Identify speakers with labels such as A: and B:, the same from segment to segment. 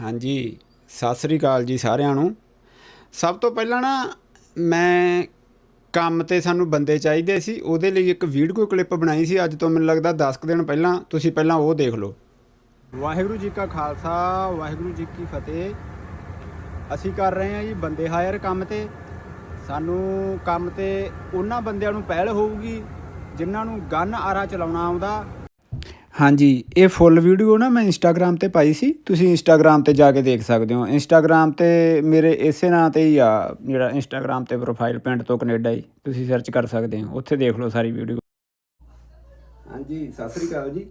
A: ਹਾਂਜੀ, ਸਤਿ ਸ੍ਰੀ ਅਕਾਲ ਜੀ ਸਾਰਿਆਂ ਨੂੰ। ਸਭ ਤੋਂ ਪਹਿਲਾਂ ਨਾ, ਮੈਂ ਕੰਮ ਤੇ ਸਾਨੂੰ ਬੰਦੇ ਚਾਹੀਦੇ ਸੀ, ਉਹਦੇ ਲਈ ਇੱਕ ਵੀਡੀਓ ਕਲਿੱਪ ਬਣਾਈ ਸੀ, ਅੱਜ ਤੋਂ ਮੈਨੂੰ ਲੱਗਦਾ 10 ਕੁ ਦਿਨ ਪਹਿਲਾਂ, ਤੁਸੀਂ ਪਹਿਲਾਂ ਉਹ ਦੇਖ ਲਓ। ਵਾਹਿਗੁਰੂ ਜੀ ਕਾ ਖਾਲਸਾ, ਵਾਹਿਗੁਰੂ ਜੀ ਕੀ ਫਤਿਹ। ਅਸੀਂ ਕਰ ਰਹੇ ਹਾਂ ਜੀ ਬੰਦੇ ਹਾਇਰ ਕੰਮ ਤੇ। ਸਾਨੂੰ ਕੰਮ ਤੇ ਉਹਨਾਂ ਬੰਦਿਆਂ ਨੂੰ ਪਹਿਲ ਹੋਊਗੀ, ਜਿਨ੍ਹਾਂ ਨੂੰ ਗਨ ਆਰਾ ਚਲਾਉਣਾ ਆਉਂਦਾ। ਹਾਂਜੀ, ਇਹ ਫੁੱਲ ਵੀਡੀਓ ਨਾ ਮੈਂ ਇੰਸਟਾਗ੍ਰam ਤੇ ਪਾਈ ਸੀ। ਤੁਸੀਂ ਇੰਸਟਾਗ੍ਰam ਤੇ ਜਾ ਕੇ ਦੇਖ ਸਕਦੇ ਹੋ। ਇੰਸਟਾਗ੍ਰam ਤੇ ਮੇਰੇ ਇਸੇ ਨਾਂ ਤੇ ਹੀ ਆ, ਜਿਹੜਾ ਇੰਸਟਾਗ੍ਰam ਤੇ ਪ੍ਰੋਫਾਈਲ ਪਿੰਡ ਤੋਂ ਕੈਨੇਡਾ ਹੀ। ਤੁਸੀਂ ਸਰਚ ਕਰ ਸਕਦੇ ਹੋ। ਉੱਥੇ ਦੇਖ ਲਓ ਸਾਰੀ ਵੀਡੀਓ ਹਾਂਜੀ, ਸਤਿ ਸ੍ਰੀ ਅਕਾਲ ਜੀ।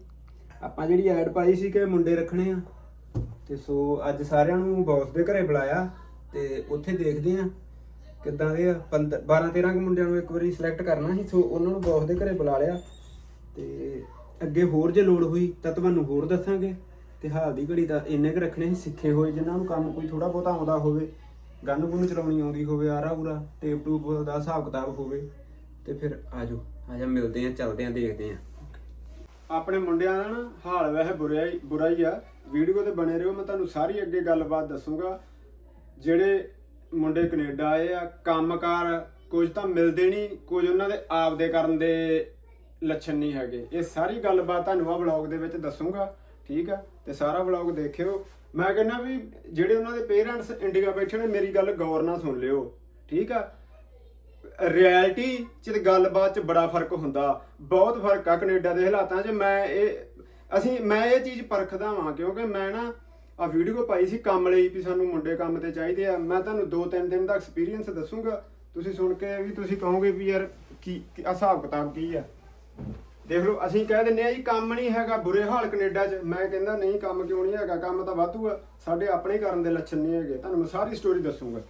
A: ਆਪਾਂ ਜਿਹੜੀ ਐਡ ਪਾਈ ਸੀ ਕਿ ਮੁੰਡੇ ਰੱਖਣੇ ਆ। ਤੇ ਸੋ ਅੱਜ ਸਾਰਿਆਂ ਨੂੰ ਬੌਸ ਦੇ ਘਰੇ ਬੁਲਾਇਆ ਤੇ ਉੱਥੇ ਦੇਖਦੇ ਆ ਕਿੱਦਾਂ ਦੇ ਆ। 12 13 ਕੁ ਮੁੰਡਿਆਂ ਨੂੰ ਇੱਕ ਵਾਰੀ ਸਿਲੈਕਟ ਕਰਨਾ ਸੀ। ਸੋ ਉਹਨਾਂ ਨੂੰ ਬੌਸ ਦੇ ਘਰੇ ਬੁਲਾ ਲਿਆ। ਤੇ ਅੱਗੇ ਹੋਰ ਜੇ ਲੋੜ ਹੋਈ ਤਾਂ ਤੁਹਾਨੂੰ ਹੋਰ ਦੱਸਾਂਗੇ। ਤੇ ਹਾਲ ਦੀ ਘੜੀ ਤਾਂ ਇੰਨੇ ਕੁ ਰੱਖਣੇ ਸੀ, ਸਿੱਖੇ ਹੋਏ ਜਿਨ੍ਹਾਂ ਨੂੰ ਕੰਮ ਕੋਈ ਥੋੜਾ ਬਹੁਤਾ ਆਉਂਦਾ ਹੋਵੇ। ਗੰਨ ਗੁੰਨ ਚਲਾਉਣੀ ਆਉਂਦੀ ਹੋਵੇ ਆਰਾ ਉਰਾ ਟੇਪ ਟੂਪ ਦਾ ਹਿਸਾਬ ਕਿਤਾਬ ਹੋਵੇ। ਤੇ ਫਿਰ ਆਜੋ, ਆਜਾ ਮਿਲਦੇ ਆ, ਚੱਲਦੇ ਆ, ਦੇਖਦੇ ਆ। ਆਪਣੇ ਮੁੰਡਿਆਂ ਦਾ ਨਾ ਹਾਲ ਵੈਸੇ ਬੁਰਾ ਹੀ ਬੁਰਾ ਹੀ ਆ। ਵੀਡੀਓ ਤੇ ਬਣੇ ਰਹੋ, ਮੈਂ ਤੁਹਾਨੂੰ ਸਾਰੀ ਅੱਗੇ ਗੱਲਬਾਤ ਦੱਸੂਗਾ। ਜਿਹੜੇ ਮੁੰਡੇ ਕੈਨੇਡਾ ਆਏ ਆ, ਕੰਮਕਾਰ ਕੁਝ ਤਾਂ ਮਿਲਦੇ ਨਹੀਂ, ਕੁਝ ਉਹਨਾਂ ਦੇ ਆਪਦੇ ਕਰਨ ਦੇ ਲੱਛਣ ਨਹੀਂ ਹੈਗੇ। ਇਹ ਸਾਰੀ ਗੱਲਬਾਤ ਤੁਹਾਨੂੰ ਆ ਵਲੌਗ ਦੇ ਵਿੱਚ ਦੱਸੂਗਾ, ਠੀਕ ਆ? ਤੇ ਸਾਰਾ ਵਲੌਗ ਦੇਖਿਓ। ਮੈਂ ਕਹਿੰਦਾ ਵੀ ਜਿਹੜੇ ਉਹਨਾਂ ਦੇ ਪੇਰੈਂਟਸ ਇੰਡੀਆ ਬੈਠੇ ਨੇ, ਮੇਰੀ ਗੱਲ ਗੌਰ ਨਾਲ ਸੁਣ ਲਿਓ, ਠੀਕ ਆ? ਰਿਐਲਿਟੀ ਚ ਤੇ ਗੱਲਬਾਤ ਚ ਬੜਾ ਫ਼ਰਕ ਹੁੰਦਾ। ਬਹੁਤ ਫ਼ਰਕ ਆ ਕੈਨੇਡਾ ਦੇ ਹਾਲਾਤਾਂ 'ਚ। ਮੈਂ ਇਹ, ਅਸੀਂ, ਮੈਂ ਇਹ ਚੀਜ਼ ਪਰਖਦਾ ਵਾਂ, ਕਿਉਂਕਿ ਮੈਂ ਨਾ ਆ ਵੀਡੀਓ ਪਾਈ ਸੀ ਕੰਮ ਲਈ ਵੀ ਸਾਨੂੰ ਮੁੰਡੇ ਕੰਮ ਤੇ ਚਾਹੀਦੇ ਆ। ਮੈਂ ਤੁਹਾਨੂੰ 2-3 ਦਿਨ ਦਾ ਐਕਸਪੀਰੀਅੰਸ ਦੱਸੂਗਾ। ਤੁਸੀਂ ਸੁਣ ਕੇ ਵੀ ਤੁਸੀਂ ਕਹੋਗੇ ਵੀ ਯਾਰ ਕੀ ਹਿਸਾਬ ਕਿਤਾਬ ਕੀ ਆ? ਦੇਖ ਲਓ, ਅਸੀਂ ਕਹਿ ਦਿੰਨੇ ਆ ਜੀ, ਕੰਮ ਨਹੀਂ ਹੈਗਾ ਬੁਰੇ ਹਾਲ ਕੈਨੇਡਾ 'ਚ। ਮੈਂ ਕਹਿੰਦਾ, ਨਹੀਂ, ਕੰਮ ਕਿਉਂ ਨਹੀਂ ਹੈਗਾ? ਕੰਮ ਤਾਂ ਵਾਧੂ ਆ। ਸਾਡੇ ਆਪਣੇ ਕਰਨ ਦੇ ਲੱਛਣ ਨਹੀਂ ਹੈਗੇ। ਤੁਹਾਨੂੰ ਮੈਂ ਸਾਰੀ ਸਟੋਰੀ ਦੱਸੂਗਾ।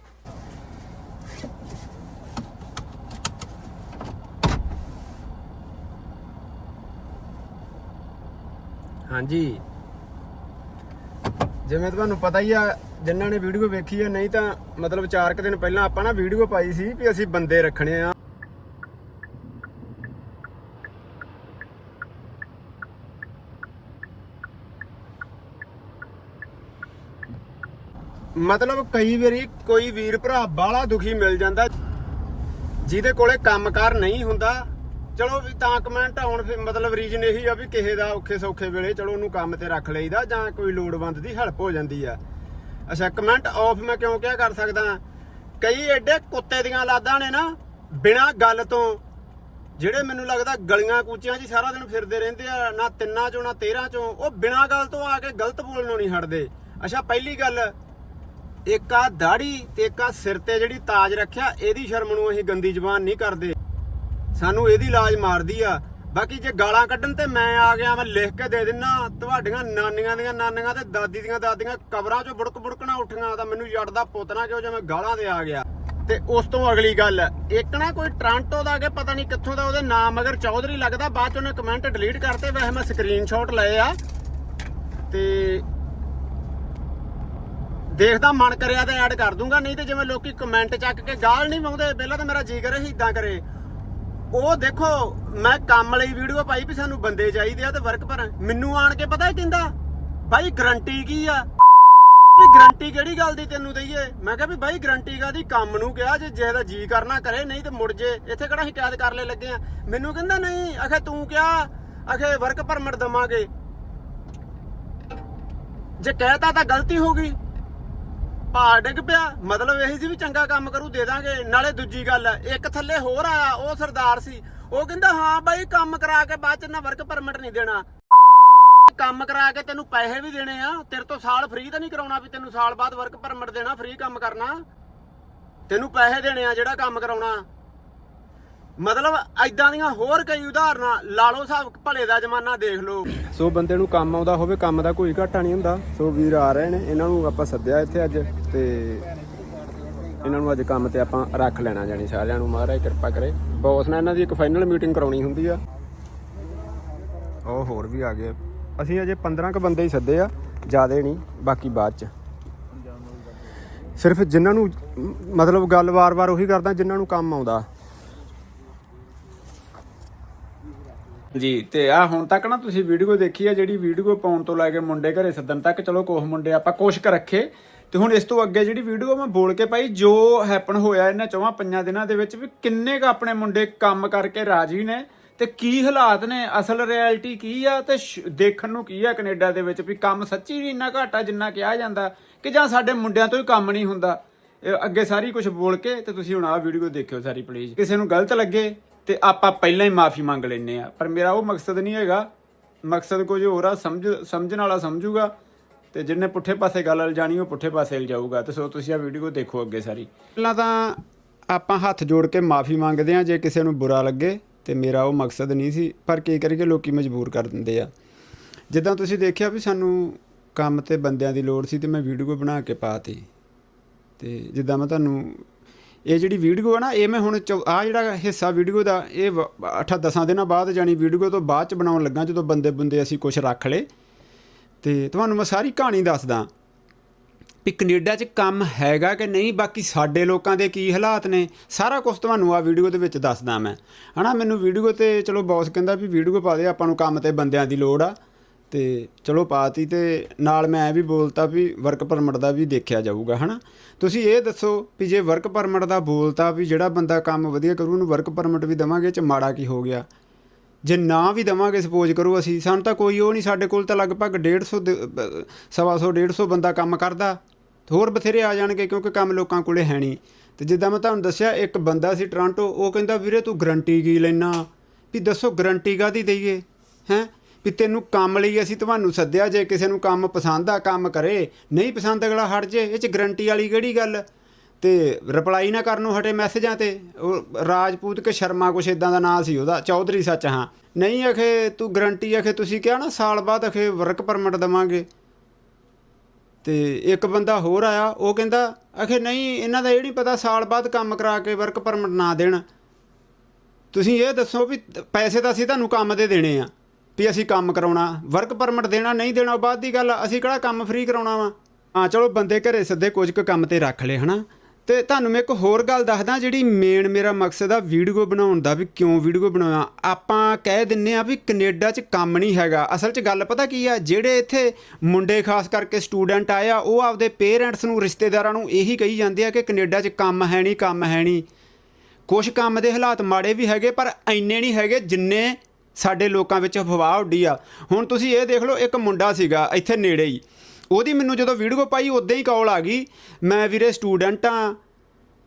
A: ਹਾਂਜੀ। ਜਿਵੇਂ ਤੁਹਾਨੂੰ ਪਤਾ ਹੀ ਆ, ਜਿਨ੍ਹਾਂ ਨੇ ਵੀਡੀਓ ਵੇਖੀ ਆ, ਨਹੀਂ ਤਾਂ ਮਤਲਬ 4 ਕੁ ਦਿਨ ਪਹਿਲਾਂ ਆਪਾਂ ਨਾ ਵੀਡੀਓ ਪਾਈ ਸੀ ਵੀ ਅਸੀਂ ਬੰਦੇ ਰੱਖਣੇ ਆ। ਮਤਲਬ ਕਈ ਵਾਰੀ ਕੋਈ ਵੀਰ ਭਰਾ ਬਾਹਲਾ ਦੁਖੀ ਮਿਲ ਜਾਂਦਾ, ਜਿਹਦੇ ਕੋਲੇ ਕੰਮਕਾਰ ਨਹੀਂ ਹੁੰਦਾ। ਚਲੋ ਵੀ ਤਾਂ ਕਮੈਂਟ ਆਉਣ ਫਿਰ ਮਤਲਬ ਰੀਜਨ ਇਹੀ ਆ ਵੀ ਕਿਸੇ ਦਾ ਔਖੇ ਸੌਖੇ ਵੇਲੇ ਚਲੋ ਉਹਨੂੰ ਕੰਮ ਤੇ ਰੱਖ ਲਈਦਾ ਜਾਂ ਕੋਈ ਲੋੜਵੰਦ ਦੀ ਹੈਲਪ ਹੋ ਜਾਂਦੀ ਆ। ਅੱਛਾ ਕਮੈਂਟ ਆਫ ਮੈਂ ਕਿਉਂ ਕਿਹਾ ਕਰ ਸਕਦਾ? ਕਈ ਐਡੇ ਕੁੱਤੇ ਦੀਆਂ ਲਾਦਾਂ ਨੇ ਨਾ, ਬਿਨਾਂ ਗੱਲ ਤੋਂ, ਜਿਹੜੇ ਮੈਨੂੰ ਲੱਗਦਾ ਗਲੀਆਂ ਕੂਚੀਆਂ 'ਚ ਸਾਰਾ ਦਿਨ ਫਿਰਦੇ ਰਹਿੰਦੇ ਆ, ਨਾ ਤਿੰਨਾਂ ਚੋਂ, ਨਾ 13 ਚੋਂ, ਉਹ ਬਿਨਾਂ ਗੱਲ ਤੋਂ ਆ ਕੇ ਗਲਤ ਬੋਲਣੋਂ ਨਹੀਂ ਹਟਦੇ। ਅੱਛਾ, ਪਹਿਲੀ ਗੱਲ ਇੱਕ ਆ ਦਾੜੀ ਤੇ ਇੱਕ ਆ ਸਿਰ ਤੇ ਜਿਹੜੀ ਤਾਜ ਰੱਖਿਆ, ਇਹਦੀ ਸ਼ਰਮ ਨੂੰ ਅਸੀਂ ਗੰਦੀ ਜ਼ਬਾਨ ਨਹੀਂ ਕਰਦੇ। ਸਾਨੂੰ ਇਹਦੀ ਲਾਜ ਮਾਰਦੀ ਆ। ਬਾਕੀ ਜੇ ਗਾਲਾਂ ਕੱਢਣ ਤੇ ਮੈਂ ਆ ਗਿਆ, ਮੈਂ ਲਿਖ ਕੇ ਦੇ ਦਿੰਨਾ। ਤੁਹਾਡੀਆਂ ਨਾਨੀਆਂ ਦੀਆਂ ਨਾਨੀਆਂ ਤੇ ਦਾਦੀ ਦੀਆਂ ਦਾਦੀਆਂ ਕਬਰਾਂ 'ਚੋਂ ਬੁੜਕ ਬੁੜਕਣਾ ਉੱਠੀਆਂ ਤਾਂ ਮੈਨੂੰ ਜੜਦਾ ਪੁੱਤਣਾ ਕਿਉਂ ਮੈਂ ਗਾਲਾਂ ਦੇ ਆ ਗਿਆ। ਤੇ ਉਸ ਤੋਂ ਅਗਲੀ ਗੱਲ, ਇੱਕ ਨਾ ਕੋਈ ਟ੍ਰਾਂਟੋ ਦਾ ਕਿ ਪਤਾ ਨਹੀਂ ਕਿੱਥੋਂ ਦਾ ਉਹਦੇ ਨਾਮ, ਮਗਰ ਚੌਧਰੀ ਲੱਗਦਾ, ਬਾਅਦ ਚ ਉਹਨੇ ਕਮੈਂਟ ਡਿਲੀਟ ਕਰਤੇ, ਵੈਸੇ ਮੈਂ ਸਕਰੀਨਸ਼ਾਟ ਲਏ ਆ। ਤੇ ਦੇਖਦਾ ਮਨ ਕਰਿਆ ਤਾਂ ਐਡ ਕਰ ਦੂੰਗਾ, ਨਹੀਂ ਤੇ ਜਿਵੇਂ ਲੋਕੀ ਕਮੈਂਟ ਚੱਕ ਕੇ ਗਾਲ ਨਹੀਂ ਪਾਉਂਦੇ, ਪਹਿਲਾਂ ਤਾਂ ਮੇਰਾ ਜੀ ਕਰੇ ਸੀ ਇਦਾਂ ਕਰੇ। ਉਹ ਦੇਖੋ, ਮੈਂ ਕੰਮ ਲਈ ਵੀਡੀਓ ਪਾਈ ਵੀ ਸਾਨੂੰ ਬੰਦੇ ਚਾਹੀਦੇ ਆ ਤੇ ਵਰਕ ਪਰ। ਮੈਨੂੰ ਆਣ ਕੇ ਪਤਾ ਹੀ ਕਹਿੰਦਾ, ਬਾਈ ਗਰੰਟੀ ਕੀ ਆ? ਵੀ ਗਰੰਟੀ ਕਿਹੜੀ ਗੱਲ ਦੀ ਤੈਨੂੰ ਦਈਏ? ਮੈਂ ਕਿਹਾ ਵੀ ਬਾਈ ਗਰੰਟੀ ਕਾਦੀ ਕੰਮ ਨੂੰ ਕਿਹਾ ਜੇ ਜੇ ਦਾ ਜੀ ਕਰਨਾ ਕਰੇ, ਨਹੀਂ ਤੇ ਮੁੜ ਜੇ। ਇੱਥੇ ਕਿਹੜਾ ਸ਼ਿਕਾਇਤ ਕਰ ਲੈ ਲੱਗੇ ਆ। ਮੈਨੂੰ ਕਹਿੰਦਾ, ਨਹੀਂ, ਅਖੇ ਤੂੰ ਕਿਹਾ, ਅਖੇ ਵਰਕ ਪਰਮਿਟ ਦਵਾਂਗੇ। ਜੇ ਕਹਿਤਾ ਤਾਂ ਗਲਤੀ ਹੋ ਗਈ। ਪਾ ਡਿੱਗ ਪਿਆ। ਮਤਲਬ ਇਹੀ ਸੀ ਵੀ ਚੰਗਾ ਕੰਮ ਕਰੂ, ਦੇ ਦਾਂਗੇ। ਨਾਲੇ ਦੂਜੀ ਗੱਲ, ਇੱਕ ਥੱਲੇ ਹੋਰ ਆਇਆ, ਉਹ ਸਰਦਾਰ ਸੀ। ਉਹ ਕਹਿੰਦਾ, ਹਾਂ ਬਾਈ, ਕੰਮ ਕਰਾ ਕੇ ਬਾਅਦ ਚ ਨਾ ਵਰਕ ਪਰਮਿਟ ਨਹੀਂ ਦੇਣਾ। ਕੰਮ ਕਰਾ ਕੇ ਤੈਨੂੰ ਪੈਸੇ ਵੀ ਦੇਣੇ ਆ। ਤੇਰੇ ਤੋਂ ਸਾਲ ਫ੍ਰੀ ਤਾਂ ਨਹੀਂ ਕਰਾਉਣਾ ਵੀ ਤੈਨੂੰ ਸਾਲ ਬਾਅਦ ਵਰਕ ਪਰਮਿਟ ਦੇਣਾ ਫ੍ਰੀ ਕੰਮ ਕਰਨਾ। ਤੈਨੂੰ ਪੈਸੇ ਦੇਣੇ ਆ ਜਿਹੜਾ ਕੰਮ ਕਰਾਉਣਾ। ਮਤਲਬ ਐਦਾਂ ਦੀਆਂ ਹੋਰ ਕਈ ਉਦਾਹਰਨਾਂ, ਲਾ ਲਓ ਸਾਹਿਬ ਭਲੇ ਦਾ ਜ਼ਮਾਨਾ ਦੇਖ ਲਓ। ਸੋ ਬੰਦੇ ਨੂੰ ਕੰਮ ਆਉਂਦਾ ਹੋਵੇ, ਕੰਮ ਦਾ ਕੋਈ ਘਾਟਾ ਨਹੀਂ ਹੁੰਦਾ। ਸੋ ਵੀਰ ਆ ਰਹੇ ਨੇ, ਇਹਨਾਂ ਨੂੰ ਆਪਾਂ ਸੱਦਿਆ ਇੱਥੇ ਅੱਜ ਤੇ ਇਹਨਾਂ ਨੂੰ ਅੱਜ ਕੰਮ ਤੇ ਆਪਾਂ ਰੱਖ ਲੈਣਾ, ਜਾਣੀ ਸਾਰਿਆਂ ਨੂੰ। ਮਹਾਰਾਜ ਕਿਰਪਾ ਕਰੇ। ਬੌਸ ਨਾਲ ਇਹਨਾਂ ਦੀ ਇੱਕ ਫਾਈਨਲ ਮੀਟਿੰਗ ਕਰਾਉਣੀ ਹੁੰਦੀ ਆ। ਉਹ ਹੋਰ ਵੀ ਆ ਗਏ। ਅਸੀਂ ਅਜੇ 15 ਕ ਬੰਦੇ ਹੀ ਸੱਦੇ ਆ, ਜਿਆਦੇ ਨਹੀਂ, ਬਾਕੀ ਬਾਅਦ ਚ। ਸਿਰਫ ਜਿਨ੍ਹਾਂ ਨੂੰ, ਮਤਲਬ ਗੱਲ ਵਾਰ-ਵਾਰ ਉਹੀ ਕਰਦਾ, ਜਿਨ੍ਹਾਂ ਨੂੰ ਕੰਮ ਆਉਂਦਾ। ਜੀ, ਤੇ ਆ ਹੁਣ ਤੱਕ ਨਾ ਤੁਸੀਂ ਵੀਡੀਓ ਦੇਖੀ ਆ, ਜਿਹੜੀ ਵੀਡੀਓ ਪਾਉਣ ਤੋਂ ਲੈ ਕੇ ਮੁੰਡੇ ਘਰੇ ਸੱਦਣ ਤੱਕ, ਚਲੋ ਕੋਹ ਮੁੰਡੇ ਆਪਾਂ ਕੋਸ਼ਿਸ਼ ਰੱਖੇ। ਤੇ ਹੁਣ ਇਸ ਤੋਂ ਅੱਗੇ ਜਿਹੜੀ ਵੀਡੀਓ ਮੈਂ ਬੋਲ ਕੇ ਪਾਈ, ਜੋ ਹੈਪਨ ਹੋਇਆ ਇਹਨਾਂ ਚੌਵਾਂ ਪੰਜਾਂ ਦਿਨਾਂ ਦੇ ਵਿੱਚ ਵੀ ਕਿੰਨੇ ਕ ਆਪਣੇ ਮੁੰਡੇ ਕੰਮ ਕਰਕੇ ਰਾਜੀ ਨੇ, ਤੇ ਕੀ ਹਾਲਾਤ ਨੇ, ਅਸਲ ਰਿਐਲਿਟੀ ਕੀ ਆ, ਤੇ ਸ਼- ਦੇਖਣ ਨੂੰ ਕੀ ਆ ਕੈਨੇਡਾ ਦੇ ਵਿੱਚ ਵੀ ਕੰਮ ਸੱਚੀ ਨਹੀਂ ਇੰਨਾ ਘਾਟਾ ਜਿੰਨਾ ਕਿਹਾ ਜਾਂਦਾ, ਕਿ ਜਾਂ ਸਾਡੇ ਮੁੰਡਿਆਂ ਤੋਂ ਹੀ ਕੰਮ ਨਹੀਂ ਹੁੰਦਾ। ਅੱਗੇ ਸਾਰੀ ਕੁਝ ਬੋਲ ਕੇ, ਤੇ ਤੁਸੀਂ ਹੁਣ ਆਹ ਵੀਡੀਓ ਦੇਖਿਓ ਸਾਰੀ ਪਲੀਜ਼ ਕਿਸੇ ਨੂੰ ਗਲਤ ਲੱਗੇ ਤੇ ਆਪਾਂ ਪਹਿਲਾਂ ਹੀ ਮਾਫੀ ਮੰਗ ਲੈਨੇ ਆ ਪਰ ਮੇਰਾ ਉਹ ਮਕਸਦ ਨਹੀਂ ਹੈਗਾ। ਮਕਸਦ ਕੁਝ ਹੋਰ ਆ, ਸਮਝ, ਸਮਝਣ ਵਾਲਾ ਸਮਝੂਗਾ। ਤੇ ਜਿੰਨੇ ਪੁੱਠੇ ਪਾਸੇ ਗੱਲ ਜਾਣੀ, ਉਹ ਪੁੱਠੇ ਪਾਸੇ ਜਾਊਗਾ। ਤੇ ਸੋ ਤੁਸੀਂ ਆ ਵੀਡੀਓ ਦੇਖੋ ਅੱਗੇ ਸਾਰੀ। ਪਹਿਲਾਂ ਤਾਂ ਆਪਾਂ ਹੱਥ ਜੋੜ ਕੇ ਮਾਫੀ ਮੰਗਦੇ ਆ ਜੇ ਕਿਸੇ ਨੂੰ ਬੁਰਾ ਲੱਗੇ, ਤੇ ਮੇਰਾ ਉਹ ਮਕਸਦ ਨਹੀਂ ਸੀ। ਪਰ ਕੀ ਕਰੀਏ ਲੋਕੀ ਮਜਬੂਰ ਕਰ ਦਿੰਦੇ ਆ। ਜਿੱਦਾਂ ਤੁਸੀਂ ਦੇਖਿਆ ਵੀ ਸਾਨੂੰ ਕੰਮ ਤੇ ਬੰਦਿਆਂ ਦੀ ਲੋੜ ਸੀ ਤੇ ਮੈਂ ਵੀਡੀਓ ਬਣਾ ਕੇ ਪਾਤੀ। ਤੇ ਜਿੱਦਾਂ ਮੈਂ ਤੁਹਾਨੂੰ ਇਹ ਜਿਹੜੀ ਵੀਡੀਓ ਆ ਨਾ, ਇਹ ਮੈਂ ਹੁਣ ਆ ਜਿਹੜਾ ਹਿੱਸਾ ਵੀਡੀਓ ਦਾ, ਇਹ 8-10 ਦਿਨਾਂ ਬਾਅਦ ਜਾਨੀ ਵੀਡੀਓ ਤੋਂ ਬਾਅਦ ਚ ਬਣਾਉਣ ਲੱਗਾ, ਜਦੋਂ ਬੰਦੇ ਬੰਦੇ ਅਸੀਂ ਕੁਝ ਰੱਖ ਲਏ। ਤੇ ਤੁਹਾਨੂੰ ਮੈਂ ਸਾਰੀ ਕਹਾਣੀ ਦੱਸਦਾ ਵੀ ਕੈਨੇਡਾ 'ਚ ਕੰਮ ਹੈਗਾ ਕਿ ਨਹੀਂ, ਬਾਕੀ ਸਾਡੇ ਲੋਕਾਂ ਦੇ ਕੀ ਹਾਲਾਤ ਨੇ, ਸਾਰਾ ਕੁਝ ਤੁਹਾਨੂੰ ਆ ਵੀਡੀਓ ਦੇ ਵਿੱਚ ਦੱਸਦਾ ਮੈਂ। ਹਨਾ, ਮੈਨੂੰ ਵੀਡੀਓ ਤੇ ਚਲੋ ਬੌਸ ਕਹਿੰਦਾ ਵੀ ਵੀਡੀਓ ਪਾ ਦੇ, ਆਪਾਂ ਨੂੰ ਕੰਮ ਤੇ ਬੰਦਿਆਂ ਦੀ ਲੋੜ ਆ। ਤੇ ਚਲੋ ਪਾਤੀ ਤੇ ਨਾਲ ਮੈਂ ਇਹ ਵੀ ਬੋਲਤਾ ਵੀ ਵਰਕ ਪਰਮਿਟ ਦਾ ਵੀ ਦੇਖਿਆ ਜਾਊਗਾ, ਹਨਾ? ਤੁਸੀਂ ਇਹ ਦੱਸੋ ਵੀ ਜੇ ਵਰਕ ਪਰਮਿਟ ਦਾ ਬੋਲਤਾ ਵੀ ਜਿਹੜਾ ਬੰਦਾ ਕੰਮ ਵਧੀਆ ਕਰੂ, ਉਹਨੂੰ ਵਰਕ ਪਰਮਿਟ ਵੀ ਦਵਾਂਗੇ ਚ ਮਾੜਾ ਕੀ ਹੋ ਗਿਆ? ਜੇ ਨਾ ਵੀ ਦਵਾਂਗੇ, ਸਪੋਜ਼ ਕਰੋ ਅਸੀਂ, ਸਾਨੂੰ ਤਾਂ ਕੋਈ ਉਹ ਨਹੀਂ ਸਾਡੇ ਕੋਲ ਤਾਂ ਲਗਭਗ 150 ਸਵਾ ਸੌ 150 ਬੰਦਾ ਕੰਮ ਕਰਦਾ। ਹੋਰ ਬਥੇਰੇ ਆ ਜਾਣਗੇ ਕਿਉਂਕਿ ਕੰਮ ਲੋਕਾਂ ਕੋਲੇ ਹੈ ਨਹੀਂ। ਤੇ ਜਿੱਦਾਂ ਮੈਂ ਤੁਹਾਨੂੰ ਦੱਸਿਆ, ਇੱਕ ਬੰਦਾ ਸੀ ਟੋਰਾਂਟੋ ਉਹ ਕਹਿੰਦਾ, ਵੀਰੇ ਤੂੰ ਗਰੰਟੀ ਕੀ ਲੈਣਾ ਵੀ ਦੱਸੋ ਗਰੰਟੀ ਕਾਦੀ ਦਈਏ? ਹੈ? ਵੀ ਤੈਨੂੰ ਕੰਮ ਲਈ ਅਸੀਂ ਤੁਹਾਨੂੰ ਸੱਦਿਆ, ਜੇ ਕਿਸੇ ਨੂੰ ਕੰਮ ਪਸੰਦ ਆ, ਕੰਮ ਕਰੇ। ਨਹੀਂ ਪਸੰਦ ਅਗਲਾ ਹਟ ਜੇ, ਇਹ ਚ ਗਰੰਟੀ ਵਾਲੀ ਕਿਹੜੀ ਗੱਲ? ਤੇ ਰਿਪਲਾਈ ਨਾ ਕਰਨ ਨੂੰ ਹਟੇ ਮੈਸੇਜਾਂ ਤੇ। ਉਹ ਰਾਜਪੂਤ ਕੇ ਸ਼ਰਮਾ ਕੁਛ ਇਦਾਂ ਦਾ ਨਾਂ ਸੀ ਉਹਦਾ, ਚੌਧਰੀ ਸੱਚ, ਹਾਂ। ਨਹੀਂ ਅਖੇ, ਤੂੰ ਗਰੰਟੀ ਅਖੇ, ਤੁਸੀਂ ਕਿਹਾ ਨਾ ਸਾਲ ਬਾਅਦ ਅਖੇ ਵਰਕ ਪਰਮਿਟ ਦਵਾਂਗੇ। ਤੇ ਇੱਕ ਬੰਦਾ ਹੋਰ ਆਇਆ, ਉਹ ਕਹਿੰਦਾ, ਅਖੇ ਨਹੀਂ, ਇਹਨਾਂ ਦਾ ਇਹ ਨਹੀਂ ਪਤਾ ਸਾਲ ਬਾਅਦ ਕੰਮ ਕਰਾ ਕੇ ਵਰਕ ਪਰਮਿਟ ਨਾ ਦੇਣ। ਤੁਸੀਂ ਇਹ ਦੱਸੋ ਵੀ ਪੈਸੇ ਤਾਂ ਅਸੀਂ ਤੁਹਾਨੂੰ ਕੰਮ ਦੇ ਦੇਣੇ ਆ। ਵੀ ਅਸੀਂ ਕੰਮ ਕਰਾਉਣਾ ਵਰਕ ਪਰਮਿਟ ਦੇਣਾ, ਨਹੀਂ ਦੇਣਾ ਬਾਅਦ ਦੀ ਗੱਲ ਅਸੀਂ ਕਿਹੜਾ ਕੰਮ ਫ੍ਰੀ ਕਰਾਉਣਾ ਵਾ? ਹਾਂ, ਚਲੋ ਬੰਦੇ ਘਰੇ ਸੱਦੇ ਕੁਝ ਕੁ ਕੰਮ ਤੇ ਰੱਖ ਲਏ, ਹਨਾ? ਤੇ ਤੁਹਾਨੂੰ ਮੈਂ ਇੱਕ ਹੋਰ ਗੱਲ ਦੱਸਦਾ, ਜਿਹੜੀ ਮੇਨ ਮੇਰਾ ਮਕਸਦ ਆ ਵੀਡੀਓ ਬਣਾਉਣ ਦਾ, ਵੀ ਕਿਉਂ ਵੀਡੀਓ ਬਣਾਉਣਾ? ਆਪਾਂ ਕਹਿ ਦਿੰਨੇ ਆ ਵੀ ਕੈਨੇਡਾ 'ਚ ਕੰਮ ਨਹੀਂ ਹੈਗਾ। ਅਸਲ 'ਚ ਗੱਲ ਪਤਾ ਕੀ ਆ? ਜਿਹੜੇ ਇੱਥੇ ਮੁੰਡੇ ਖਾਸ ਕਰਕੇ ਸਟੂਡੈਂਟ ਆਏ ਆ, ਉਹ ਆਪਦੇ ਪੇਰੈਂਟਸ ਨੂੰ, ਰਿਸ਼ਤੇਦਾਰਾਂ ਨੂੰ ਇਹੀ ਕਹੀ ਜਾਂਦੇ ਆ ਕਿ ਕੈਨੇਡਾ 'ਚ ਕੰਮ ਹੈ ਨਹੀਂ, ਕੰਮ ਹੈ ਨਹੀਂ। ਕੁਝ ਕੰਮ ਦੇ ਹਾਲਾਤ ਮਾੜੇ ਵੀ ਹੈਗੇ, ਪਰ ਇੰਨੇ ਨਹੀਂ ਹੈਗੇ ਜਿੰਨੇ ਸਾਡੇ ਲੋਕਾਂ ਵਿੱਚ ਅਫਵਾਹ ਉੱਡੀ ਆ। ਹੁਣ ਤੁਸੀਂ ਇਹ ਦੇਖ ਲਓ, ਇੱਕ ਮੁੰਡਾ ਸੀਗਾ ਇੱਥੇ ਨੇੜੇ ਹੀ। ਉਹਦੀ ਮੈਨੂੰ ਜਦੋਂ ਵੀਡੀਓ ਪਾਈ, ਉਦਾਂ ਹੀ ਕਾਲ ਆ ਗਈ, ਮੈਂ ਵੀਰੇ ਸਟੂਡੈਂਟ ਆ।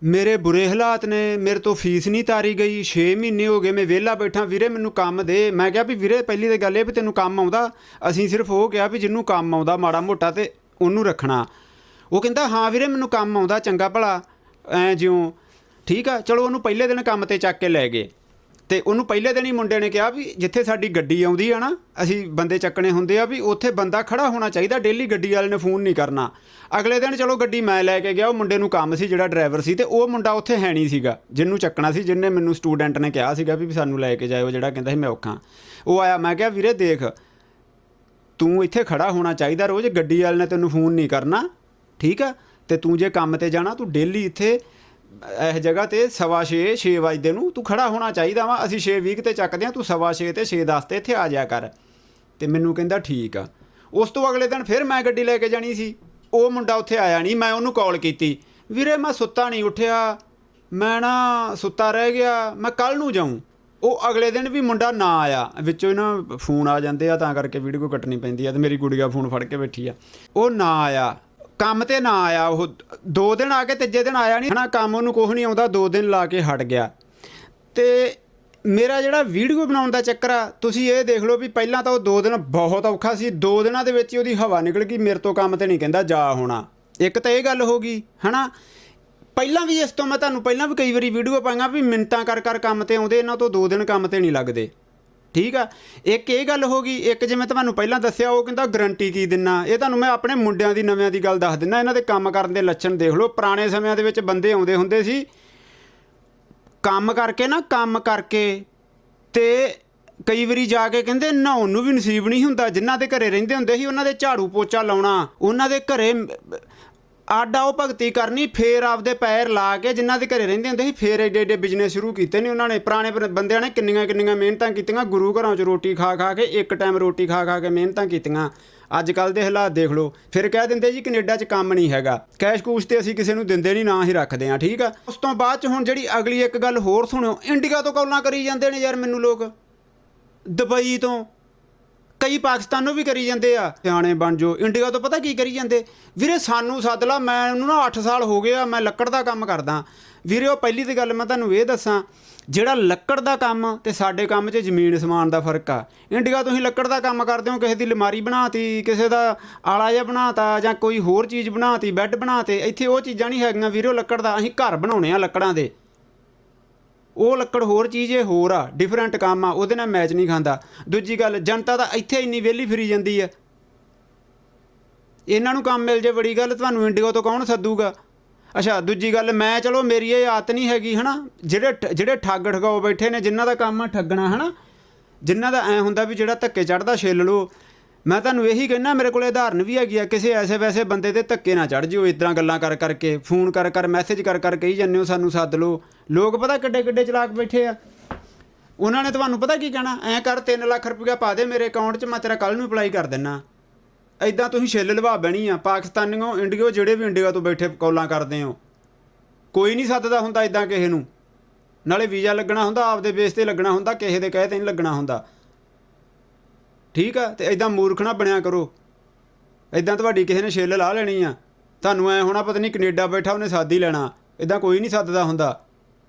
A: ਮੇਰੇ ਬੁਰੇ ਹਾਲਾਤ ਨੇ, ਮੇਰੇ ਤੋਂ ਫੀਸ ਨਹੀਂ ਤਾਰੀ ਗਈ 6 ਮਹੀਨੇ ਹੋ ਗਏ ਮੈਂ ਵਿਹਲਾ ਬੈਠਾ। ਵੀਰੇ, ਮੈਨੂੰ ਕੰਮ ਦੇ। ਮੈਂ ਕਿਹਾ ਵੀ ਵੀਰੇ, ਪਹਿਲੀ ਤਾਂ ਗੱਲ ਇਹ ਵੀ ਤੈਨੂੰ ਕੰਮ ਆਉਂਦਾ। ਅਸੀਂ ਸਿਰਫ ਉਹ ਕਿਹਾ ਵੀ ਜਿਹਨੂੰ ਕੰਮ ਆਉਂਦਾ ਮਾੜਾ ਮੋਟਾ ਤੇ ਉਹਨੂੰ ਰੱਖਣਾ। ਉਹ ਕਹਿੰਦਾ, ਹਾਂ ਵੀਰੇ, ਮੈਨੂੰ ਕੰਮ ਆਉਂਦਾ ਚੰਗਾ ਭਲਾ, ਐ ਜਿਉਂ। ਠੀਕ ਆ, ਚਲੋ ਉਹਨੂੰ ਪਹਿਲੇ ਦਿਨ ਕੰਮ ਤੇ ਚੱਕ ਕੇ ਲੈ ਗਏ। ਤੇ ਉਹਨੂੰ ਪਹਿਲੇ ਦਿਨ ਹੀ ਮੁੰਡੇ ਨੇ ਕਿਹਾ ਵੀ ਜਿੱਥੇ ਸਾਡੀ ਗੱਡੀ ਆਉਂਦੀ ਆ ਨਾ, ਅਸੀਂ ਬੰਦੇ ਚੱਕਣੇ ਹੁੰਦੇ ਆ ਵੀ ਉੱਥੇ ਬੰਦਾ ਖੜਾ ਹੋਣਾ ਚਾਹੀਦਾ, ਡੇਲੀ ਗੱਡੀ ਵਾਲੇ ਨੇ ਫੋਨ ਨਹੀਂ ਕਰਨਾ। ਅਗਲੇ ਦਿਨ ਚਲੋ ਗੱਡੀ ਮੈਂ ਲੈ ਕੇ ਗਿਆ, ਉਹ ਮੁੰਡੇ ਨੂੰ ਕੰਮ ਸੀ ਜਿਹੜਾ ਡਰਾਈਵਰ ਸੀ ਤੇ ਉਹ ਮੁੰਡਾ ਉੱਥੇ ਹੈ ਨਹੀਂ ਸੀਗਾ, ਜਿਹਨੂੰ ਚੱਕਣਾ ਸੀ, ਜਿਹਨੇ ਮੈਨੂੰ ਸਟੂਡੈਂਟ ਨੇ ਕਿਹਾ ਸੀਗਾ ਵੀ ਸਾਨੂੰ ਲੈ ਕੇ ਜਾਇਓ, ਜਿਹੜਾ ਕਹਿੰਦਾ ਸੀ ਮੈਂ ਔਖਾ। ਉਹ ਆਇਆ, ਮੈਂ ਕਿਹਾ, ਵੀਰੇ ਦੇਖ, ਤੂੰ ਇੱਥੇ ਖੜਾ ਹੋਣਾ ਚਾਹੀਦਾ ਰੋਜ਼, ਗੱਡੀ ਵਾਲੇ ਨੇ ਤੈਨੂੰ ਫੋਨ ਨਹੀਂ ਕਰਨਾ, ਠੀਕ ਆ? ਤੇ ਤੂੰ ਜੇ ਕੰਮ ਤੇ ਜਾਣਾ, ਤੂੰ ਡੇਲੀ ਇੱਥੇ ਇਹ ਜਗ੍ਹਾ ਤੇ ਸਵਾ ਛੇ 6 ਵਜੇ ਨੂੰ ਤੂੰ ਖੜਾ ਹੋਣਾ ਚਾਹੀਦਾ ਵਾ, ਅਸੀਂ 6 ਵੀਕ ਤੇ ਚੱਕਦੇ ਆ ਤੂੰ ਸਵਾ ਛੇ ਤੇ 6 ਦਸ ਤੇ ਇੱਥੇ ਆ ਜਾਇਆ ਕਰ। ਤੇ ਮੈਨੂੰ ਕਹਿੰਦਾ ਠੀਕ ਆ। ਉਸ ਤੋਂ ਅਗਲੇ ਦਿਨ ਫਿਰ ਮੈਂ ਗੱਡੀ ਲੈ ਕੇ ਜਾਣੀ ਸੀ। ਉਹ ਮੁੰਡਾ ਉੱਥੇ ਆਇਆ ਨਹੀਂ, ਮੈਂ ਉਹਨੂੰ ਕਾਲ ਕੀਤੀ। ਵੀਰੇ, ਮੈਂ ਸੁੱਤਾ ਨਹੀਂ ਉੱਠਿਆ। ਮੈਂ ਨਾ ਸੁੱਤਾ ਰਹਿ ਗਿਆ, ਮੈਂ ਕੱਲ ਨੂੰ ਜਾਊਂ। ਉਹ ਅਗਲੇ ਦਿਨ ਵੀ ਮੁੰਡਾ ਨਾ ਆਇਆ। ਵਿੱਚੋਂ ਇਹਨਾਂ ਫੋਨ ਆ ਜਾਂਦੇ ਆ, ਤਾਂ ਕਰਕੇ ਵੀਡੀਓ ਕੱਟਣੀ ਪੈਂਦੀ ਆ ਤੇ ਮੇਰੀ ਗੁੜੀਆ ਫੋਨ ਫੜ ਕੇ ਬੈਠੀ ਆ। ਉਹ ਨਾ ਆਇਆ। ਕੰਮ ਤੇ ਨਾ ਆਇਆ ਉਹ। ਦੋ ਦਿਨ ਆ ਕੇ ਤੀਜੇ ਦਿਨ ਆਇਆ ਨਹੀਂ। ਹਨਾ, ਕੰਮ ਉਹਨੂੰ ਕੁਝ ਨਹੀਂ ਆਉਂਦਾ, ਦੋ ਦਿਨ ਲਾ ਕੇ ਹਟ ਗਿਆ। ਤੇ ਮੇਰਾ ਜਿਹੜਾ ਵੀਡੀਓ ਬਣਾਉਣ ਦਾ ਚੱਕਰ ਆ, ਤੁਸੀਂ ਇਹ ਦੇਖ ਲਓ ਵੀ ਪਹਿਲਾਂ ਤਾਂ ਉਹ ਦੋ ਦਿਨ ਬਹੁਤ ਔਖਾ ਸੀ। ਦੋ ਦਿਨਾਂ ਦੇ ਵਿੱਚ ਹੀ ਉਹਦੀ ਹਵਾ ਨਿਕਲ ਗਈ, ਮੇਰੇ ਤੋਂ ਕੰਮ ਤੇ ਨਹੀਂ ਕਹਿੰਦਾ ਜਾ ਹੋਣਾ। ਇੱਕ ਤਾਂ ਇਹ ਗੱਲ ਹੋ ਗਈ, ਹਨਾ। ਪਹਿਲਾਂ ਵੀ ਇਸ ਤੋਂ ਮੈਂ ਤੁਹਾਨੂੰ ਪਹਿਲਾਂ ਵੀ ਕਈ ਵਾਰੀ ਵੀਡੀਓ ਪਾਈਆਂ ਵੀ ਮਿੰਟਾਂ ਕਰ ਕਰ ਕੰਮ ਤੇ ਆਉਂਦੇ, ਇਹਨਾਂ ਤੋਂ ਦੋ ਦਿਨ ਕੰਮ ਤੇ ਨਹੀਂ ਲੱਗਦੇ। ਠੀਕ ਆ? ਇੱਕ ਇਹ ਗੱਲ ਹੋ ਗਈ, ਇੱਕ ਜਿਵੇਂ ਤੁਹਾਨੂੰ ਪਹਿਲਾਂ ਦੱਸਿਆ, ਉਹ ਕਹਿੰਦਾ ਗਰੰਟੀ ਕੀ ਦਿੰਨਾ? ਇਹ ਤੁਹਾਨੂੰ ਮੈਂ ਆਪਣੇ ਮੁੰਡਿਆਂ ਦੀ, ਨਵਿਆਂ ਦੀ ਗੱਲ ਦੱਸ ਦਿੰਨਾ। ਇਹਨਾਂ ਦੇ ਕੰਮ ਕਰਨ ਦੇ ਲੱਛਣ ਦੇਖ ਲਓ। ਪੁਰਾਣੇ ਸਮਿਆਂ ਦੇ ਵਿੱਚ ਬੰਦੇ ਆਉਂਦੇ ਹੁੰਦੇ ਸੀ। ਕੰਮ ਕਰਕੇ ਨਾ, ਕੰਮ ਕਰਕੇ। ਤੇ ਕਈ ਵਾਰੀ ਜਾ ਕੇ ਕਹਿੰਦੇ, ਨਹਾਉਣ ਨੂੰ ਵੀ ਨਸੀਬ ਨਹੀਂ ਹੁੰਦਾ। ਜਿਨ੍ਹਾਂ ਦੇ ਘਰੇ ਰਹਿੰਦੇ ਹੁੰਦੇ ਸੀ, ਉਹਨਾਂ ਦੇ ਝਾੜੂ ਪੋਚਾ ਲਾਉਣਾ, ਉਹਨਾਂ ਦੇ ਘਰੇ ਆਡਾ ਉਹ ਭਗਤੀ ਕਰਨੀ, ਫੇਰ ਆਪਦੇ ਪੈਰ ਲਾ ਕੇ ਜਿਨ੍ਹਾਂ ਦੇ ਘਰੇ ਰਹਿੰਦੇ ਹੁੰਦੇ ਸੀ, ਫੇਰ ਏਡੇ ਏਡੇ ਬਿਜ਼ਨਸ ਸ਼ੁਰੂ ਕੀਤੇ ਨੇ ਉਹਨਾਂ ਨੇ। ਪੁਰਾਣੇ ਬੰਦਿਆਂ ਨੇ ਕਿੰਨੀਆਂ ਕਿੰਨੀਆਂ ਮਿਹਨਤਾਂ ਕੀਤੀਆਂ, ਗੁਰੂ ਘਰਾਂ 'ਚ ਰੋਟੀ ਖਾ ਖਾ ਕੇ, ਇੱਕ ਟਾਈਮ ਰੋਟੀ ਖਾ ਖਾ ਕੇ ਮਿਹਨਤਾਂ ਕੀਤੀਆਂ। ਅੱਜ ਕੱਲ ਦੇ ਹਾਲਾਤ ਦੇਖ ਲਓ। ਫਿਰ ਕਹਿ ਦਿੰਦੇ ਜੀ, ਕੈਨੇਡਾ 'ਚ ਕੰਮ ਨਹੀਂ ਹੈਗਾ। ਕੈਸ਼ ਕੂਸ਼ ਤੇ ਅਸੀਂ ਕਿਸੇ ਨੂੰ ਦਿੰਦੇ ਨਹੀਂ, ਨਾ ਹੀ ਰੱਖਦੇ ਆ ਠੀਕ ਆ? ਉਸ ਤੋਂ ਬਾਅਦ 'ਚ ਹੁਣ ਜਿਹੜੀ ਅਗਲੀ ਇੱਕ ਗੱਲ ਹੋਰ ਸੁਣਿਓ, ਇੰਡੀਆ ਤੋਂ ਕਾਲਾਂ ਕਰੀ ਜਾਂਦੇ ਨੇ ਯਾਰ ਮੈਨੂੰ ਲੋਕ। ਦੁਬਈ ਤੋਂ। ਕਈ ਪਾਕਿਸਤਾਨ ਨੂੰ ਵੀ ਕਰੀ ਜਾਂਦੇ ਆ। ਸਿਆਣੇ ਬਣ ਜੋ ਇੰਡੀਆ ਤੋਂ ਪਤਾ ਕੀ ਕਰੀ ਜਾਂਦੇ? ਵੀਰੇ ਸਾਨੂੰ ਸੱਦ ਲਾ, ਮੈਂ ਉਹਨੂੰ ਨਾ 8 ਸਾਲ ਹੋ ਗਏ ਆ, ਮੈਂ ਲੱਕੜ ਦਾ ਕੰਮ ਕਰਦਾ। ਵੀਰੇ ਉਹ ਪਹਿਲੀ ਤੇ ਗੱਲ ਮੈਂ ਤੁਹਾਨੂੰ ਇਹ ਦੱਸਾਂ, ਜਿਹੜਾ ਲੱਕੜ ਦਾ ਕੰਮ ਤੇ ਸਾਡੇ ਕੰਮ 'ਚ ਜ਼ਮੀਨ ਸਮਾਨ ਦਾ ਫ਼ਰਕ ਆ। ਇੰਡੀਆ ਤੁਸੀਂ ਲੱਕੜ ਦਾ ਕੰਮ ਕਰਦੇ ਹੋ, ਕਿਸੇ ਦੀ ਅਲਮਾਰੀ ਬਣਾਤੀ, ਕਿਸੇ ਦਾ ਆਲਾ ਜਿਹਾ ਬਣਾਤਾ, ਜਾਂ ਕੋਈ ਹੋਰ ਚੀਜ਼ ਬਣਾਤੀ, ਬੈੱਡ ਬਣਾਤੇ, ਇੱਥੇ ਉਹ ਚੀਜ਼ਾਂ ਨਹੀਂ ਹੈਗੀਆਂ। ਵੀਰੇ ਉਹ ਲੱਕੜ ਦਾ ਅਸੀਂ ਘਰ ਬਣਾਉਣੇ ਆ ਲੱਕੜਾਂ ਦੇ। ਉਹ ਲੱਕੜ ਹੋਰ ਚੀਜ਼ ਇਹ ਹੋਰ ਆ ਡਿਫਰੈਂਟ ਕੰਮ ਆ, ਉਹਦੇ ਨਾਲ ਮੈਚ ਨਹੀਂ ਖਾਂਦਾ। ਦੂਜੀ ਗੱਲ, ਜਨਤਾ ਤਾਂ ਇੱਥੇ ਇੰਨੀ ਵਿਹਲੀ ਫਿਰੀ ਜਾਂਦੀ ਆ। ਇਹਨਾਂ ਨੂੰ ਕੰਮ ਮਿਲ ਜੇ, ਬੜੀ ਗੱਲ, ਤੁਹਾਨੂੰ ਇੰਡੀਆ ਤੋਂ ਕੌਣ ਸੱਦੂਗਾ? ਅੱਛਾ, ਦੂਜੀ ਗੱਲ, ਮੈਂ ਚਲੋ, ਮੇਰੀ ਇਹ ਆਦਤ ਨਹੀਂ ਹੈਗੀ, ਹਨਾ? ਜਿਹੜੇ ਠ- ਜਿਹੜੇ ਠੱਗ ਠਗਾਓ ਬੈਠੇ ਨੇ, ਜਿਨ੍ਹਾਂ ਦਾ ਕੰਮ ਆ ਠੱਗਣਾ, ਹਨਾ? ਜਿਨ੍ਹਾਂ ਦਾ ਐ ਹੁੰਦਾ ਵੀ ਜਿਹੜਾ ਧੱਕੇ ਚੜਦਾ ਛਿੱਲ ਲੋ ਮੈਂ ਤੁਹਾਨੂੰ ਇਹੀ ਕਹਿਣਾ ਮੇਰੇ ਕੋਲੇ ਉਦਾਹਰਨ ਵੀ ਹੈਗੀ ਆ, ਕਿਸੇ ਐਸੇ ਵੈਸੇ ਬੰਦੇ ਤੇ ਧੱਕੇ ਨਾ ਚੜ ਜਿਓ ਇਦਾਂ ਗੱਲਾਂ ਕਰ ਕਰਕੇ, ਫੋਨ ਕਰ ਕਰ ਮੈਸੇਜ ਕਰ ਕਰ ਕਹੀ ਜਾਂਦੇ ਹੋ ਸਾਨੂੰ, ਸੱਦ ਲਓ। ਲੋਕ ਪਤਾ ਕਿੱਡੇ ਕਿੱਡੇ ਚਲਾਕ ਬੈਠੇ ਆ। ਉਹਨਾਂ ਨੇ ਤੁਹਾਨੂੰ ਪਤਾ ਕੀ ਕਹਿਣਾ? ਐਂ ਕਰ 3 ਲੱਖ ਰੁਪਇਆ ਪਾ ਦੇ ਮੇਰੇ ਅਕਾਊਂਟ 'ਚ, ਮੈਂ ਤੇਰਾ ਕੱਲ ਨੂੰ ਅਪਲਾਈ ਕਰ ਦਿੰਨਾ। ਐਦਾਂ ਤੁਸੀਂ ਛਿੱਲ ਲਵਾ ਬਣੀ ਆ। ਪਾਕਿਸਤਾਨੀਓ, ਇੰਡੀਓ, ਜਿਹੜੇ ਵੀ ਇੰਡੀਆ ਤੋਂ ਬੈਠੇ ਕਾਲਾਂ ਕਰਦੇ ਹੋ। ਕੋਈ ਨਹੀਂ ਸੱਦਦਾ ਹੁੰਦਾ ਐਦਾਂ ਕਿਸੇ ਨੂੰ। ਨਾਲੇ ਵੀਜ਼ਾ ਲੱਗਣਾ ਹੁੰਦਾ, ਆਪਦੇ ਬੇਸ ਤੇ ਲੱਗਣਾ ਹੁੰਦਾ, ਕਿਸੇ ਦੇ ਕਹੇ ਤੇ ਨਹੀਂ ਲੱਗਣਾ ਹੁੰਦਾ। ਠੀਕ ਆ ਤੇ ਐਦਾਂ ਮੂਰਖ ਨਾ ਬਣਿਆ ਕਰੋ। ਐਦਾਂ ਤੁਹਾਡੀ ਕਿਸੇ ਨੇ ਛਿੱਲ ਲਾ ਲੈਣੀ ਆ। ਤੁਹਾਨੂੰ ਐ ਹੋਣਾ ਪਤਾ ਨਹੀਂ ਕੈਨੇਡਾ ਬੈਠਾ ਉਹਨੇ ਸਾਦ ਹੀ ਲੈਣਾ। ਐਦਾਂ ਕੋਈ ਨਹੀਂ ਸੱਦਦਾ ਹੁੰਦਾ।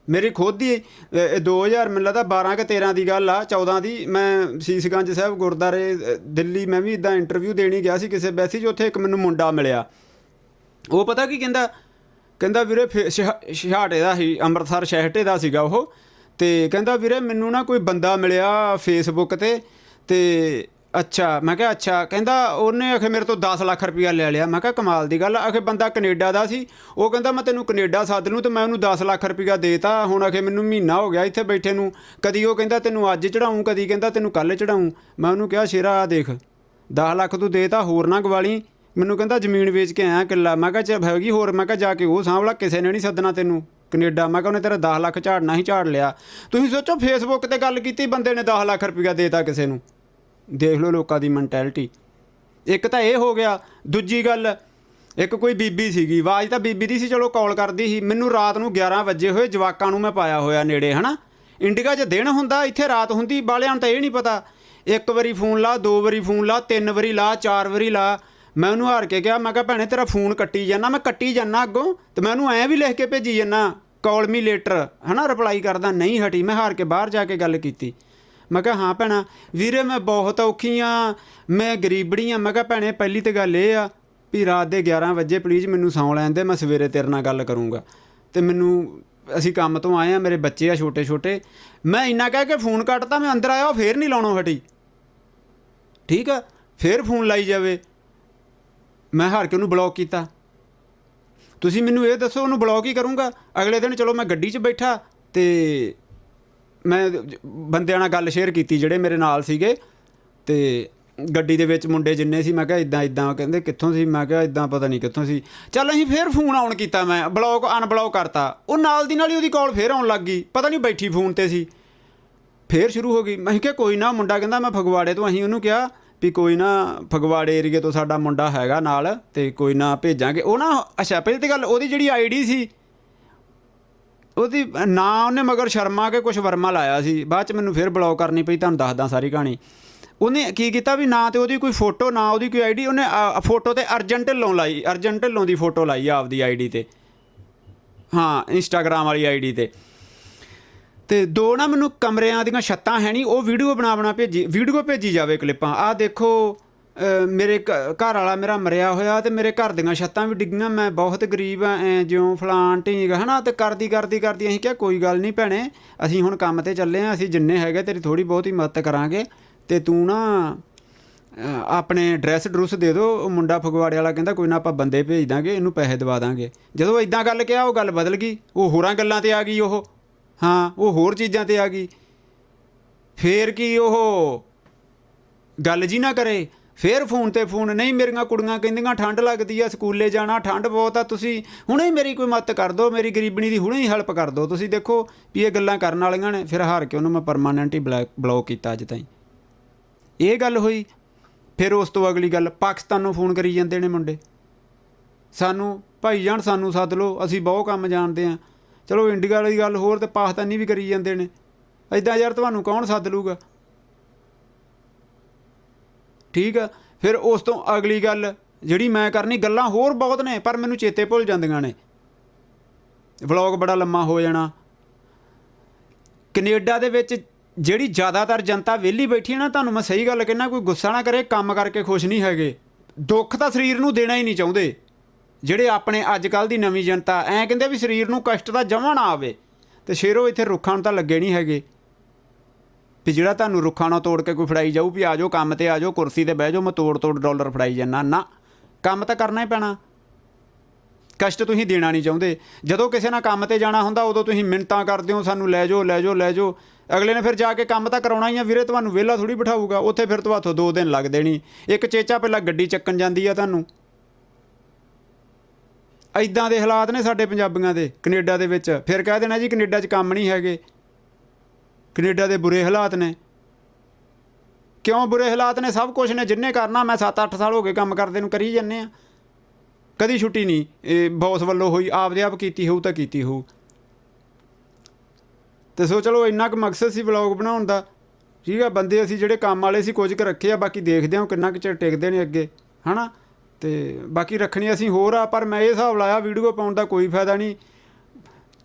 A: ਮੇਰੀ ਖੁਦ ਦੀ ਅ, ਇਹ 2000 ਮੈਨੂੰ ਲੱਗਦਾ 12 ਕਿ 13 ਦੀ ਗੱਲ ਆ 14 ਦੀ। ਮੈਂ ਸੀਸਗੰਜ ਸਾਹਿਬ ਗੁਰਦਾਰੇ ਦਿੱਲੀ ਮੈਂ ਵੀ ਇਦਾਂ ਇੰਟਰਵਿਊ ਦੇਣੀ ਗਿਆ ਸੀ ਕਿਸੇ ਬੈਸੀ 'ਚ ਉੱਥੇ ਇੱਕ ਮੈਨੂੰ ਮੁੰਡਾ ਮਿਲਿਆ। ਉਹ ਪਤਾ ਕੀ ਕਹਿੰਦਾ? ਕਹਿੰਦਾ ਵੀਰੇ ਫੇ- ਦਾ ਸੀ ਅੰਮ੍ਰਿਤਸਰ ਸ਼ਹਿਟੇ ਦਾ ਸੀਗਾ ਉਹ। ਤੇ ਕਹਿੰਦਾ ਵੀਰੇ ਮੈਨੂੰ ਨਾ ਕੋਈ ਬੰਦਾ ਮਿਲਿਆ ਫੇਸਬੁੱਕ ਤੇ ਤੇ ਅੱਛਾ, ਮੈਂ ਕਿਹਾ, ਅੱਛਾ, ਕਹਿੰਦਾ ਉਹਨੇ ਆਖੇ ਮੇਰੇ ਤੋਂ 10 ਲੱਖ ਰੁਪਇਆ ਲੈ ਲਿਆ। ਮੈਂ ਕਿਹਾ, ਕਮਾਲ ਦੀ ਗੱਲ ਆਖੇ ਬੰਦਾ ਕੈਨੇਡਾ ਦਾ ਸੀ। ਉਹ ਕਹਿੰਦਾ, ਮੈਂ ਤੈਨੂੰ ਕੈਨੇਡਾ ਸੱਦ ਲੂੰ ਤੇ ਮੈਂ ਉਹਨੂੰ 10 ਲੱਖ ਰੁਪਇਆ ਦੇਤਾ। ਹੁਣ ਆਖੇ ਮੈਨੂੰ ਮਹੀਨਾ ਹੋ ਗਿਆ ਇੱਥੇ ਬੈਠੇ ਨੂੰ। ਕਦੀ ਉਹ ਕਹਿੰਦਾ, ਤੈਨੂੰ ਅੱਜ ਚੜਾਉਂ ਕਦੀ ਕਹਿੰਦਾ, ਤੈਨੂੰ ਕੱਲ ਚੜਾਉਂ ਮੈਂ ਉਹਨੂੰ ਕਿਹਾ, ਸ਼ੇਰਾ ਆ ਦੇਖ 10 ਲੱਖ ਤੂੰ ਦੇਤਾ, ਹੋਰ ਨਾ ਗਵਾਲੀ। ਮੈਨੂੰ ਕਹਿੰਦਾ, ਜ਼ਮੀਨ ਵੇਚ ਕੇ ਆਇਆ ਕਿੱਲਾ ਮੈਂ ਕਿਹਾ, ਚੱਲ, ਹੈਗੀ ਹੋਰ। ਮੈਂ ਕਿਹਾ, ਜਾ ਕੇ ਉਹ ਸਾਂਭਲਾ, ਕਿਸੇ ਨੇ ਨਹੀਂ ਸੱਦਣਾ ਤੈਨੂੰ ਕੈਨੇਡਾ। ਮੈਂ ਕਿਹਾ, ਉਹਨੇ ਤੇਰਾ 10 ਲੱਖ ਝਾੜਨਾ ਹੀ ਝਾੜ ਲਿਆ। ਤੁਸੀਂ ਸੋਚੋ ਫੇਸਬੁੱਕ ਤੇ ਗੱਲ ਕੀਤੀ, ਬੰਦੇ ਨੇ 10 ਲੱਖ ਰੁਪਇਆ ਦੇਤਾ ਕਿਸੇ ਨੂੰ। ਦੇਖ ਲਓ ਲੋਕਾਂ ਦੀ ਮੈਂਟੈਲਿਟੀ ਇੱਕ ਤਾਂ ਇਹ ਹੋ ਗਿਆ, ਦੂਜੀ ਗੱਲ, ਇੱਕ ਕੋਈ ਬੀਬੀ ਸੀਗੀ, ਆਵਾਜ਼ ਤਾਂ ਬੀਬੀ ਦੀ ਸੀ, ਚਲੋ ਕਾਲ ਕਰਦੀ ਸੀ। ਮੈਨੂੰ ਰਾਤ ਨੂੰ 11 ਵਜੇ ਹੋਏ ਜਵਾਕਾਂ ਨੂੰ ਮੈਂ ਪਾਇਆ ਹੋਇਆ ਨੇੜੇ, ਹਨਾ? ਇੰਡੀਆ 'ਚ ਦਿਨ ਹੁੰਦਾ, ਇੱਥੇ ਰਾਤ ਹੁੰਦੀ ਬਾਲਿਆਂ ਨੂੰ ਤਾਂ ਇਹ ਨਹੀਂ ਪਤਾ। ਇੱਕ ਵਾਰੀ ਫੋਨ ਲਾ, ਦੋ ਵਾਰੀ ਫੋਨ ਲਾ, ਤਿੰਨ ਵਾਰੀ ਲਾ, ਚਾਰ ਵਾਰੀ ਲਾ। ਮੈਂ ਉਹਨੂੰ ਹਾਰ ਕੇ ਕਿਹਾ, ਮੈਂ ਕਿਹਾ, ਭੈਣੇ, ਤੇਰਾ ਫੋਨ ਕੱਟੀ ਜਾਂਦਾ। ਮੈਂ ਕੱਟੀ ਜਾਂਦਾ ਅੱਗੋਂ, ਤੇ ਮੈਂ ਉਹਨੂੰ ਐਂ ਵੀ ਲਿਖ ਕੇ ਭੇਜੀ ਜਾਂਦਾ ਕਾਲ ਮੀ ਲੇਟਰ ਹਨਾ ਰਿਪਲਾਈ ਕਰਦਾ, ਨਹੀਂ ਹਟੀ। ਮੈਂ ਹਾਰ ਕੇ ਬਾਹਰ ਜਾ ਕੇ ਗੱਲ ਕੀਤੀ। ਮੈਂ ਕਿਹਾ, ਹਾਂ ਭੈਣਾ, ਵੀਰੇ ਮੈਂ ਬਹੁਤ ਔਖੀ ਆ, ਮੈਂ ਗਰੀਬੜੀ ਆ। ਮੈਂ ਕਿਹਾ, ਭੈਣੇ, ਪਹਿਲੀ ਤੇ ਗੱਲ ਇਹ ਆ ਵੀ ਰਾਤ ਦੇ 11 ਵਜੇ ਪਲੀਜ਼ ਮੈਨੂੰ ਸੌਂ ਲੈਣ ਦੇ, ਮੈਂ ਸਵੇਰੇ ਤੇਰੇ ਨਾਲ ਗੱਲ ਕਰੂੰਗਾ। ਤੇ ਮੈਨੂੰ ਅਸੀਂ ਕੰਮ ਤੋਂ ਆਏ ਆ, ਮੇਰੇ ਬੱਚੇ ਆ ਛੋਟੇ ਛੋਟੇ ਮੈਂ ਇੰਨਾ ਕਹਿ ਕੇ ਫੋਨ ਕੱਟਤਾ, ਮੈਂ ਅੰਦਰ ਆਇਆ, ਉਹ ਫੇਰ ਨਹੀਂ ਲਾਉਣੋਂ ਹਟੀ। ਠੀਕ ਆ? ਫੇਰ ਫੋਨ ਲਾਈ ਜਾਵੇ। ਮੈਂ ਹਾਰ ਕੇ ਉਹਨੂੰ ਬਲੌਕ ਕੀਤਾ। ਤੁਸੀਂ ਮੈਨੂੰ ਇਹ ਦੱਸੋ, ਉਹਨੂੰ ਬਲੌਕ ਹੀ ਕਰੂੰਗਾ। ਅਗਲੇ ਦਿਨ ਚਲੋ ਮੈਂ ਗੱਡੀ 'ਚ ਬੈਠਾ ਤੇ ਮੈਂ ਬੰਦਿਆਂ ਨਾਲ ਗੱਲ ਸ਼ੇਅਰ ਕੀਤੀ ਜਿਹੜੇ ਮੇਰੇ ਨਾਲ ਸੀਗੇ ਤੇ ਗੱਡੀ ਦੇ ਵਿੱਚ ਮੁੰਡੇ ਜਿੰਨੇ ਸੀ, ਮੈਂ ਕਿਹਾ ਇਦਾਂ ਇਦਾਂ ਕਹਿੰਦੇ, ਕਿੱਥੋਂ ਸੀ? ਮੈਂ ਕਿਹਾ ਇਦਾਂ ਪਤਾ ਨਹੀਂ ਕਿੱਥੋਂ ਸੀ। ਚੱਲ ਅਸੀਂ ਫੇਰ ਫੋਨ ਆਨ ਕੀਤਾ ਮੈਂ ਬਲੌਕ ਅਨਬਲੌਕ ਕਰਤਾ। ਉਹ ਨਾਲ ਦੀ ਨਾਲ ਹੀ ਉਹਦੀ ਕਾਲ ਫੇਰ ਆਉਣ ਲੱਗ ਗਈ। ਪਤਾ ਨਹੀਂ ਬੈਠੀ ਫੋਨ ਤੇ ਸੀ। ਫੇਰ ਸ਼ੁਰੂ ਹੋ ਗਈ। ਮੈਂ ਕਿਹਾ, ਕੋਈ ਨਾ। ਮੁੰਡਾ ਕਹਿੰਦਾ, ਮੈਂ ਫਗਵਾੜੇ ਤੋਂ। ਅਸੀਂ ਉਹਨੂੰ ਕਿਹਾ ਵੀ, ਕੋਈ ਨਾ, ਫਗਵਾੜੇ ਏਰੀਏ ਤੋਂ ਸਾਡਾ ਮੁੰਡਾ ਹੈਗਾ ਨਾਲ ਤੇ ਕੋਈ ਨਾ ਭੇਜਾਂਗੇ। ਉਹ ਨਾ, ਅੱਛਾ, ਪਹਿਲੀ ਤੇ ਗੱਲ ਉਹਦੀ ਜਿਹੜੀ ਆਈਡੀ ਸੀ ਉਹਦੀ ਨਾ ਉਹਨੇ ਮਗਰ ਸ਼ਰਮਾ ਕੇ ਕੁਝ ਵਰਮਾ ਲਾਇਆ ਸੀ। ਬਾਅਦ ਚ ਮੈਨੂੰ ਫਿਰ ਬਲੌਕ ਕਰਨੀ ਪਈ, ਤੁਹਾਨੂੰ ਦੱਸਦਾ ਸਾਰੀ ਕਹਾਣੀ। ਉਹਨੇ ਕੀ ਕੀਤਾ ਵੀ ਨਾ ਤੇ ਉਹਦੀ ਕੋਈ ਫੋਟੋ ਨਾ ਉਹਦੀ ਕੋਈ ਆਈਡੀ ਉਹਨੇ ਫੋਟੋ ਤੇ ਅਰਜਨ ਢਿੱਲੋਂ ਲਾਈ, ਅਰਜਨ ਢਿੱਲੋਂ ਦੀ ਫੋਟੋ ਲਾਈ ਆ ਆਪਦੀ ਆਈਡੀ ਤੇ। ਹਾਂ ਇੰਸਟਾਗ੍ਰਾਮ ਵਾਲੀ ਆਈਡੀ ਤੇ। ਤੇ ਦੋ ਨਾ ਮੈਨੂੰ ਕਮਰਿਆਂ ਦੀਆਂ ਛੱਤਾਂ ਹੈ ਨਹੀਂ ਉਹ ਵੀਡੀਓ ਬਣਾ ਬਣਾ ਭੇਜੀ ਵੀਡੀਓ ਭੇਜੀ ਜਾਵੇ ਕਲਿੱਪਾਂ ਆਹ ਦੇਖੋ ਮੇਰੇ ਘਰ ਵਾਲਾ ਮੇਰਾ ਮਰਿਆ ਹੋਇਆ ਤੇ ਮੇਰੇ ਘਰ ਦੀਆਂ ਛੱਤਾਂ ਵੀ ਡਿੱਗੀਆਂ, ਮੈਂ ਬਹੁਤ ਗਰੀਬ ਆ, ਐ ਜਿਉਂ ਫਲਾਨ ਢੀਂਗ, ਹਨਾ? ਤੇ ਕਰਦੀ ਕਰਦੀ ਕਰਦੀ ਅਸੀਂ ਕਿਹਾ, ਕੋਈ ਗੱਲ ਨਹੀਂ ਭੈਣੇ, ਅਸੀਂ ਹੁਣ ਕੰਮ ਤੇ ਚੱਲੇ ਆ, ਅਸੀਂ ਜਿੰਨੇ ਹੈਗੇ ਤੇਰੀ ਥੋੜੀ ਬਹੁਤੀ ਮਦਦ ਕਰਾਂਗੇ, ਤੇ ਤੂੰ ਨਾ ਆਪਣੇ ਐਡਰੈਸ ਡਰੂਸ ਦੇ ਦਿਓ ਉਹ ਮੁੰਡਾ ਫਗਵਾੜੇ ਵਾਲਾ ਕਹਿੰਦਾ, ਕੋਈ ਨਾ ਆਪਾਂ ਬੰਦੇ ਭੇਜ ਦਾਂਗੇ, ਇਹਨੂੰ ਪੈਸੇ ਦਵਾ ਦਾਂਗੇ। ਜਦੋਂ ਇਦਾਂ ਗੱਲ ਕਿਹਾ, ਉਹ ਗੱਲ ਬਦਲ ਗਈ। ਉਹ ਹੋਰਾਂ ਗੱਲਾਂ ਤੇ ਆ ਗਈ ਉਹ। ਹਾਂ, ਉਹ ਹੋਰ ਚੀਜ਼ਾਂ ਤੇ ਆ ਗਈ। ਫੇਰ ਕੀ ਉਹ? ਗੱਲ ਜੀ ਨਾ ਕਰੇ। ਫੇਰ ਫੋਨ ਤੇ ਫੋਨ, ਨਹੀਂ ਮੇਰੀਆਂ ਕੁੜੀਆਂ ਕਹਿੰਦੀਆਂ ਠੰਡ ਲੱਗਦੀ ਆ, ਸਕੂਲੇ ਜਾਣਾ, ਠੰਡ ਬਹੁਤ ਆ, ਤੁਸੀਂ ਹੁਣੇ ਹੀ ਮੇਰੀ ਕੋਈ ਮਦਦ ਕਰ ਦਿਓ ਮੇਰੀ ਗਰੀਬਣੀ ਦੀ ਹੁਣੇ ਹੀ ਹੈਲਪ ਕਰ ਦਿਓ ਤੁਸੀਂ ਦੇਖੋ ਵੀ ਇਹ ਗੱਲਾਂ ਕਰਨ ਵਾਲੀਆਂ ਨੇ, ਫਿਰ ਹਾਰ ਕੇ ਉਹਨੂੰ ਮੈਂ ਪਰਮਾਨੈਂਟ ਹੀ ਬਲੌਕ ਕੀਤਾ ਅੱਜ ਤਾਈਂ। ਇਹ ਗੱਲ ਹੋਈ, ਫਿਰ ਉਸ ਤੋਂ ਅਗਲੀ ਗੱਲ, ਪਾਕਿਸਤਾਨ ਨੂੰ ਫੋਨ ਕਰੀ ਜਾਂਦੇ ਨੇ ਮੁੰਡੇ। ਸਾਨੂੰ, ਭਾਈ ਜਾਨ ਸਾਨੂੰ ਸੱਦ ਲਓ, ਅਸੀਂ ਬਹੁਤ ਕੰਮ ਜਾਣਦੇ ਆ। ਚਲੋ ਇੰਡੀਆ ਵਾਲੀ ਗੱਲ ਹੋਰ ਤੇ ਪਾਕਿਸਤਾਨੀ ਵੀ ਕਰੀ ਜਾਂਦੇ ਨੇ। ਐਦਾਂ ਯਾਰ ਤੁਹਾਨੂੰ ਕੌਣ ਸੱਦ ਲੂਗਾ ਠੀਕ ਆ? ਫਿਰ ਉਸ ਤੋਂ ਅਗਲੀ ਗੱਲ, ਜਿਹੜੀ ਮੈਂ ਕਰਨੀ, ਗੱਲਾਂ ਹੋਰ ਬਹੁਤ ਨੇ, ਪਰ ਮੈਨੂੰ ਚੇਤੇ ਭੁੱਲ ਜਾਂਦੀਆਂ ਨੇ। ਵਲੌਗ ਬੜਾ ਲੰਮਾ ਹੋ ਜਾਣਾ। ਕੈਨੇਡਾ ਦੇ ਵਿੱਚ ਜਿਹੜੀ ਜ਼ਿਆਦਾਤਰ ਜਨਤਾ ਵਿਹਲੀ ਬੈਠੀ ਹੈ ਨਾ, ਤੁਹਾਨੂੰ ਮੈਂ ਸਹੀ ਗੱਲ ਕਹਿਣਾ ਕੋਈ ਗੁੱਸਾ ਨਾ ਕਰੇ, ਕੰਮ ਕਰਕੇ ਖੁਸ਼ ਨਹੀਂ ਹੈਗੇ। ਦੁੱਖ ਤਾਂ ਸਰੀਰ ਨੂੰ ਦੇਣਾ ਹੀ ਨਹੀਂ ਚਾਹੁੰਦੇ। ਜਿਹੜੇ ਆਪਣੇ ਅੱਜ ਕੱਲ ਦੀ ਨਵੀਂ ਜਨਤਾ ਐਂ ਕਹਿੰਦੇ ਵੀ ਸਰੀਰ ਨੂੰ ਕਸ਼ਟ ਤਾਂ ਜਮਾਂ ਨਾ ਆਵੇ, ਤੇ ਸ਼ੇਰੋ ਇੱਥੇ ਰੁੱਖਾਂ ਨੂੰ ਤਾਂ ਲੱਗੇ ਨਹੀਂ ਹੈਗੇ। ਵੀ ਜਿਹੜਾ ਤੁਹਾਨੂੰ ਰੁੱਖਾਂ ਨਾਲ ਤੋੜ ਕੇ ਕੋਈ ਫੜਾਈ ਜਾਊ ਵੀ ਆ ਜਾਓ ਕੰਮ ਤੇ ਆ ਜਾਓ ਕੁਰਸੀ ਤੇ ਬਹਿ ਜਾਓ, ਮੈਂ ਤੋੜ ਤੋੜ ਡਾਲਰ ਫੜਾਈ ਜਾਂਦਾ। ਨਾ, ਕੰਮ ਤਾਂ ਕਰਨਾ ਹੀ ਪੈਣਾ। ਕਸ਼ਟ ਤੁਸੀਂ ਦੇਣਾ ਨਹੀਂ ਚਾਹੁੰਦੇ। ਜਦੋਂ ਕਿਸੇ ਨਾਲ ਕੰਮ ਤੇ ਜਾਣਾ ਹੁੰਦਾ, ਉਦੋਂ ਤੁਸੀਂ ਮਿੰਨਤਾਂ ਕਰਦੇ ਹੋ, ਸਾਨੂੰ ਲੈ ਜਾਓ ਲੈ ਜਾਓ ਲੈ ਜਾਓ। ਅਗਲੇ ਨੇ ਫਿਰ ਜਾ ਕੇ ਕੰਮ ਤਾਂ ਕਰਾਉਣਾ ਹੀ ਆ, ਵੀਰੇ ਤੁਹਾਨੂੰ ਵਿਹਲਾ ਥੋੜੀ ਬਿਠਾਊਗਾ। ਉੱਥੇ ਫਿਰ ਤੁਹਾਥੋਂ ਦੋ ਦਿਨ ਲੱਗਦੇ ਨਹੀਂ। ਇੱਕ ਚੇਚਾ ਪਹਿਲਾਂ ਗੱਡੀ ਚੱਕਣ ਜਾਂਦੀ ਆ ਤੁਹਾਨੂੰ। ਐਦਾਂ ਦੇ ਹਾਲਾਤ ਨੇ ਸਾਡੇ ਪੰਜਾਬੀਆਂ ਦੇ, ਕੈਨੇਡਾ ਦੇ ਵਿੱਚ। ਫਿਰ ਕਹਿ ਦੇਣਾ ਜੀ, ਕੈਨੇਡਾ 'ਚ ਕੰਮ ਨਹੀਂ ਹੈਗੇ। ਕੈਨੇਡਾ ਦੇ ਬੁਰੇ ਹਾਲਾਤ ਨੇ। ਕਿਉਂ ਬੁਰੇ ਹਾਲਾਤ ਨੇ? ਸਭ ਕੁਝ ਨੇ। ਜਿੰਨੇ ਕਰਨਾ, ਮੈਂ 7-8 ਸਾਲ ਹੋ ਗਏ ਕੰਮ ਕਰਦੇ ਨੂੰ ਕਰੀ ਜੰਨੇ ਆ ਕਦੀ ਛੁੱਟੀ ਨਹੀਂ। ਇਹ ਬੌਸ ਵੱਲੋਂ ਹੋਈ, ਆਪਦੇ ਆਪ ਕੀਤੀ ਹੋਊ ਤਾਂ ਕੀਤੀ ਹੋਊ। ਤੇ ਸੋ ਚਲੋ, ਇੰਨਾ ਕੁ ਮਕਸਦ ਸੀ ਵਲੌਗ ਬਣਾਉਣ ਦਾ। ਠੀਕ ਆ, ਬੰਦੇ ਅਸੀਂ ਜਿਹੜੇ ਕੰਮ ਵਾਲੇ ਸੀ, ਕੁਝ ਕੁ ਰੱਖੇ ਆ, ਬਾਕੀ ਦੇਖਦੇ ਹਾਂ ਕਿੰਨਾ ਕੁ ਚਿਰ ਟਿਕਦੇ ਨੇ ਅੱਗੇ, ਹਨਾ? ਤੇ ਬਾਕੀ ਰੱਖਣੀ ਅਸੀਂ ਹੋਰ ਆ, ਪਰ ਮੈਂ ਇਹ ਹਿਸਾਬ ਲਾਇਆ, ਵੀਡੀਓ ਪਾਉਣ ਦਾ ਕੋਈ ਫਾਇਦਾ ਨਹੀਂ।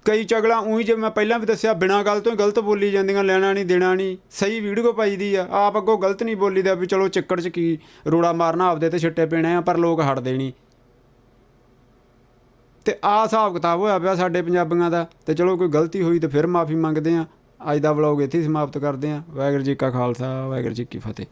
A: ਕਈ ਚਗਲਾਂ ਉਹੀ ਜਿਵੇਂ ਮੈਂ ਪਹਿਲਾਂ ਵੀ ਦੱਸਿਆ, ਬਿਨਾਂ ਗੱਲ ਤੋਂ ਹੀ ਗਲਤ ਬੋਲੀ ਜਾਂਦੀਆਂ, ਲੈਣਾ ਨਹੀਂ, ਦੇਣਾ ਨਹੀਂ, ਸਹੀ ਵੀਡੀਓ ਪਾਈ ਦੀ ਆ, ਆਪ ਅੱਗੋਂ ਗਲਤ ਨਹੀਂ ਬੋਲੀਦਾ ਵੀ ਚਲੋ ਚੱਕੜ 'ਚ ਕੀ ਰੋੜਾ ਮਾਰਨਾ, ਆਪਦੇ ਤੇ ਛਿੱਟੇ ਪੈਣੇ ਆ, ਪਰ ਲੋਕ ਹਟਦੇ ਨਹੀਂ। ਤੇ ਆ ਹਿਸਾਬ ਕਿਤਾਬ ਹੋਇਆ ਪਿਆ ਸਾਡੇ ਪੰਜਾਬੀਆਂ ਦਾ, ਤੇ ਚਲੋ ਕੋਈ ਗਲਤੀ ਹੋਈ ਤੇ ਫਿਰ ਮਾਫੀ ਮੰਗਦੇ ਆ। ਅੱਜ ਦਾ ਵਲੌਗ ਇੱਥੇ ਹੀ ਸਮਾਪਤ ਕਰਦੇ ਆ। ਵਾਹਿਗੁਰੂ ਜੀ ਕਾ ਖਾਲਸਾ, ਵਾਹਿਗੁਰੂ ਜੀ ਕੀ ਫਤਿਹ।